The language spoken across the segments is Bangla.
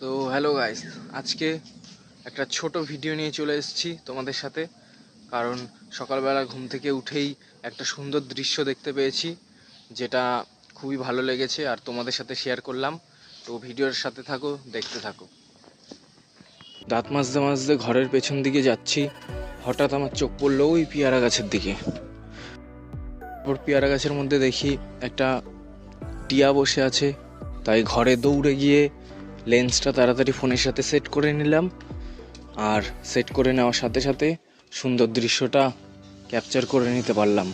তো হ্যালো গাইস আজকে একটা ছোট ভিডিও নিয়ে চলে এসেছি তোমাদের সাথে। কারণ সকালবেলা ঘুম থেকে উঠেই একটা সুন্দর দৃশ্য দেখতে পেয়েছি, যেটা খুবই ভালো লেগেছে আর তোমাদের সাথে শেয়ার করলাম। তো ভিডিওর সাথে থাকো, দেখতে থাকো। দাঁত মাজতে মাজতে ঘরের পেছন দিকে যাচ্ছি, হঠাৎ আমার চোখ পড়ল ওই পেয়ারা গাছের দিকে। তারপর পেয়ারা গাছের মধ্যে দেখি একটা টিয়া বসে আছে, তাই ঘরে দৌড়ে গিয়ে লেন্সটা তাড়াতাড়ি ফোনের সাথে সেট করে নিলাম। আর সেট করে নেওয়ার সাথে সাথে সুন্দর দৃশ্যটা ক্যাপচার করে নিতে পারলাম।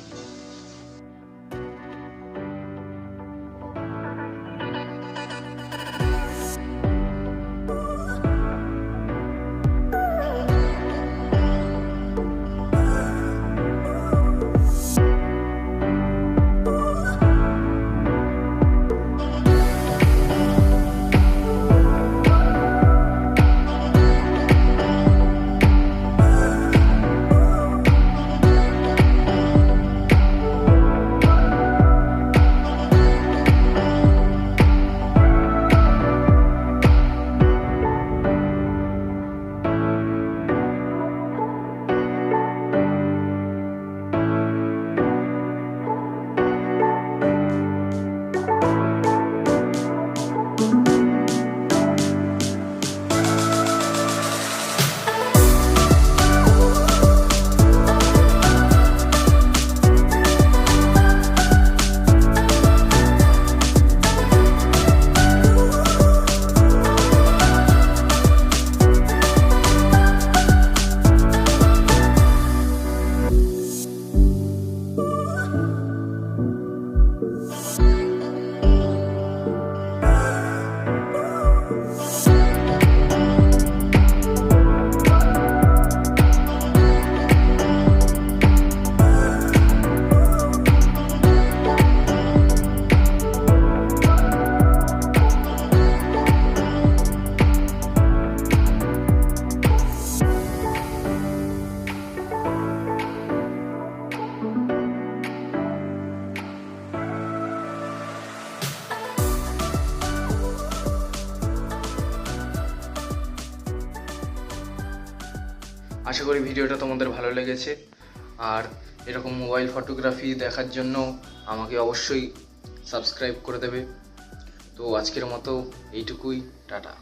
আশা করি ভিডিওটা তোমাদের ভালো লেগেছে। আর এরকম মোবাইল ফটোগ্রাফি দেখার জন্য আমাকে অবশ্যই সাবস্ক্রাইব করে দেবে। তো আজকের মতো এইটুকুই, টাটা।